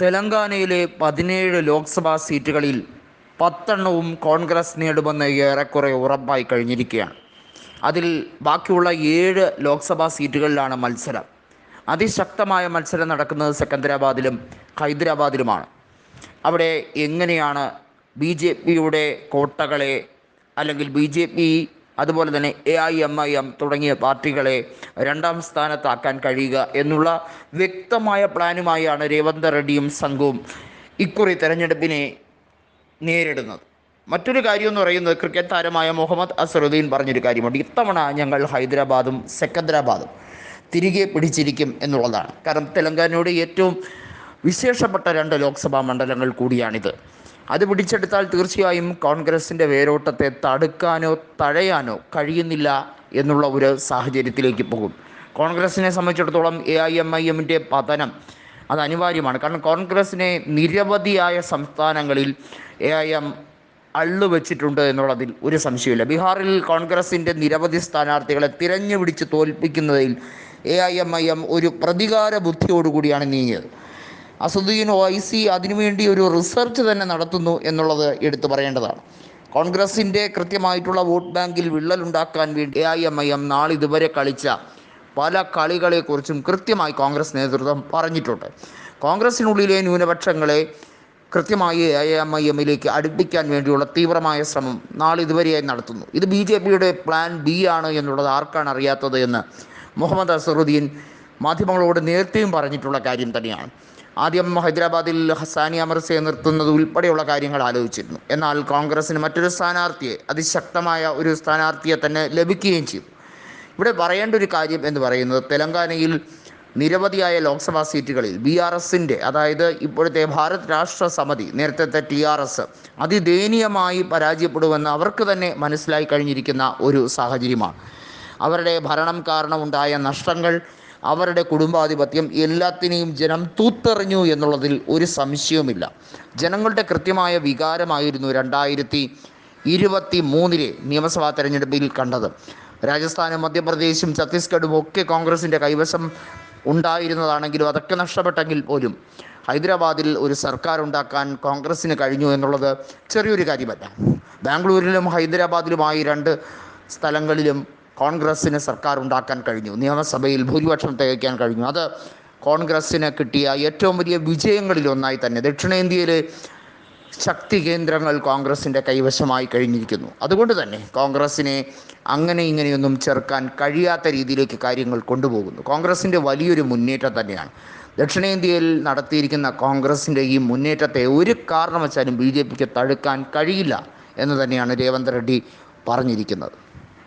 തെലങ്കാനയിലെ പതിനേഴ് ലോക്സഭാ സീറ്റുകളിൽ പത്തെണ്ണവും കോൺഗ്രസ് നേടുമെന്ന് ഏറെക്കുറെ ഉറപ്പായി കഴിഞ്ഞിരിക്കുകയാണ്. അതിൽ ബാക്കിയുള്ള ഏഴ് ലോക്സഭാ സീറ്റുകളിലാണ് മത്സരം. അതിശക്തമായ മത്സരം നടക്കുന്നത് സെക്കന്ദരാബാദിലും ഹൈദരാബാദിലുമാണ്. അവിടെ എങ്ങനെയാണ് ബി ജെ പിയുടെ കോട്ടകളെ അല്ലെങ്കിൽ ബി ജെ പി അതുപോലെ തന്നെ A I M I M തുടങ്ങിയ പാർട്ടികളെ രണ്ടാം സ്ഥാനത്താക്കാൻ കഴിയുക എന്നുള്ള വ്യക്തമായ പ്ലാനുമായാണ് രേവന്ത് റെഡ്ഡിയും സംഘവും ഇക്കുറി തെരഞ്ഞെടുപ്പിനെ നേരിടുന്നത്. മറ്റൊരു കാര്യം എന്ന് പറയുന്നത് ക്രിക്കറ്റ് താരമായ മുഹമ്മദ് അസറുദ്ദീൻ പറഞ്ഞൊരു കാര്യമുണ്ട്. ഇത്തവണ ഞങ്ങൾ ഹൈദരാബാദും സെക്കന്ദരാബാദും തിരികെ പിടിച്ചിരിക്കും എന്നുള്ളതാണ്. കാരണം തെലങ്കാനയുടെ ഏറ്റവും വിശേഷപ്പെട്ട രണ്ട് ലോക്സഭാ മണ്ഡലങ്ങൾ കൂടിയാണിത്. അത് പിടിച്ചെടുത്താൽ തീർച്ചയായും കോൺഗ്രസിന്റെ വേരോട്ടത്തെ തടുക്കാനോ തഴയാനോ കഴിയുന്നില്ല എന്നുള്ള ഒരു സാഹചര്യത്തിലേക്ക് പോകും. കോൺഗ്രസിനെ സംബന്ധിച്ചിടത്തോളം എ ഐ എം ഐ എമ്മിന്റെ പതനം അത് അനിവാര്യമാണ്. കാരണം കോൺഗ്രസിനെ നിരവധിയായ സംസ്ഥാനങ്ങളിൽ എ ഐ എം അള്ളു വെച്ചിട്ടുണ്ട് എന്നുള്ളതിൽ ഒരു സംശയമില്ല ബീഹാറിൽ കോൺഗ്രസിന്റെ നിരവധി സ്ഥാനാർത്ഥികളെ തിരഞ്ഞു പിടിച്ച് തോൽപ്പിക്കുന്നതിൽ A I M I M ഒരു പ്രതികാര ബുദ്ധിയോടുകൂടിയാണ് നീങ്ങിയത്. അസുദ്ദീൻ വൈസി അതിനുവേണ്ടി ഒരു റിസർച്ച് തന്നെ നടത്തുന്നു എന്നുള്ളത് എടുത്തു പറയേണ്ടതാണ്. കോൺഗ്രസിന്റെ കൃത്യമായിട്ടുള്ള വോട്ട് ബാങ്കിൽ വിള്ളലുണ്ടാക്കാൻ വേണ്ടി A I M I M നാളിതുവരെ കളിച്ച പല കളികളെക്കുറിച്ചും കൃത്യമായി കോൺഗ്രസ് നേതൃത്വം പറഞ്ഞിട്ടുണ്ട്. കോൺഗ്രസിനുള്ളിലെ ന്യൂനപക്ഷങ്ങളെ കൃത്യമായി എ എം ഐ എമ്മിലേക്ക് അടുപ്പിക്കാൻ വേണ്ടിയുള്ള തീവ്രമായ ശ്രമം നാളിതുവരെയായി നടത്തുന്നു. ഇത് ബി ജെ പിയുടെ പ്ലാൻ ബി ആണ് എന്നുള്ളത് ആർക്കാണ് അറിയാത്തത് എന്ന് മുഹമ്മദ് അസറുദ്ദീൻ മാധ്യമങ്ങളോട് നേരത്തെയും പറഞ്ഞിട്ടുള്ള കാര്യം തന്നെയാണ്. ആദ്യം ഹൈദരാബാദിൽ ഹസാനി അമർസയെ നിർത്തുന്നത് ഉൾപ്പെടെയുള്ള കാര്യങ്ങൾ ആലോചിച്ചിരുന്നു. എന്നാൽ കോൺഗ്രസിന് മറ്റൊരു സ്ഥാനാർത്ഥിയെ അതിശക്തമായ ഒരു സ്ഥാനാർത്ഥിയെ തന്നെ ലഭിക്കുകയും ചെയ്തു. ഇവിടെ പറയേണ്ട ഒരു കാര്യം എന്ന് പറയുന്നത് തെലങ്കാനയിൽ നിരവധിയായ ലോക്സഭാ സീറ്റുകളിൽ ബി ആർ എസിന്റെ അതായത് ഇപ്പോഴത്തെ ഭാരത് രാഷ്ട്ര സമിതി നേരത്തെ ടി ആർ എസ് അതിദയനീയമായി പരാജയപ്പെടുമെന്ന് അവർക്ക് തന്നെ മനസ്സിലായി കഴിഞ്ഞിരിക്കുന്ന ഒരു സാഹചര്യമാണ്. അവരുടെ ഭരണം കാരണമുണ്ടായ നഷ്ടങ്ങൾ അവരുടെ കുടുംബാധിപത്യം എല്ലാത്തിനെയും ജനം തൂത്തെറിഞ്ഞു എന്നുള്ളതിൽ ഒരു സംശയവുമില്ല. ജനങ്ങളുടെ കൃത്യമായ വികാരമായിരുന്നു രണ്ടായിരത്തി ഇരുപത്തി മൂന്നിലെ നിയമസഭാ തെരഞ്ഞെടുപ്പിൽ കണ്ടത്. രാജസ്ഥാനും മധ്യപ്രദേശും ഛത്തീസ്ഗഡും ഒക്കെ കോൺഗ്രസിന്റെ കൈവശം ഉണ്ടായിരുന്നതാണെങ്കിലും അതൊക്കെ നഷ്ടപ്പെട്ടെങ്കിൽ പോലും ഹൈദരാബാദിൽ ഒരു സർക്കാർ ഉണ്ടാക്കാൻ കോൺഗ്രസ്സിന് കഴിഞ്ഞു എന്നുള്ളത് ചെറിയൊരു കാര്യമല്ല. ബാംഗ്ലൂരിലും ഹൈദരാബാദിലുമായി രണ്ട് സ്ഥലങ്ങളിലും കോൺഗ്രസ്സിന് സർക്കാർ ഉണ്ടാക്കാൻ കഴിഞ്ഞു. നിയമസഭയിൽ ഭൂരിപക്ഷം തികയ്ക്കാൻ കഴിഞ്ഞു. അത് കോൺഗ്രസ്സിന് കിട്ടിയ ഏറ്റവും വലിയ വിജയങ്ങളിലൊന്നായി തന്നെ ദക്ഷിണേന്ത്യയിലെ ശക്തി കേന്ദ്രങ്ങൾ കോൺഗ്രസിന്റെ കൈവശമായി കഴിഞ്ഞിരിക്കുന്നു. അതുകൊണ്ട് തന്നെ കോൺഗ്രസ്സിനെ അങ്ങനെ ഇങ്ങനെയൊന്നും ചെറുക്കാൻ കഴിയാത്ത രീതിയിലേക്ക് കാര്യങ്ങൾ കൊണ്ടുപോകുന്നു. കോൺഗ്രസിന്റെ വലിയൊരു മുന്നേറ്റം തന്നെയാണ്. ദക്ഷിണേന്ത്യയിൽ നടത്തിയിരിക്കുന്ന കോൺഗ്രസിന്റെ ഈ മുന്നേറ്റത്തെ ഒരു കാരണവശാലും ബി ജെ പിക്ക് തടുക്കാൻ കഴിയില്ല എന്ന് തന്നെയാണ് രേവന്ത് റെഡ്ഡി പറഞ്ഞിരിക്കുന്നത്.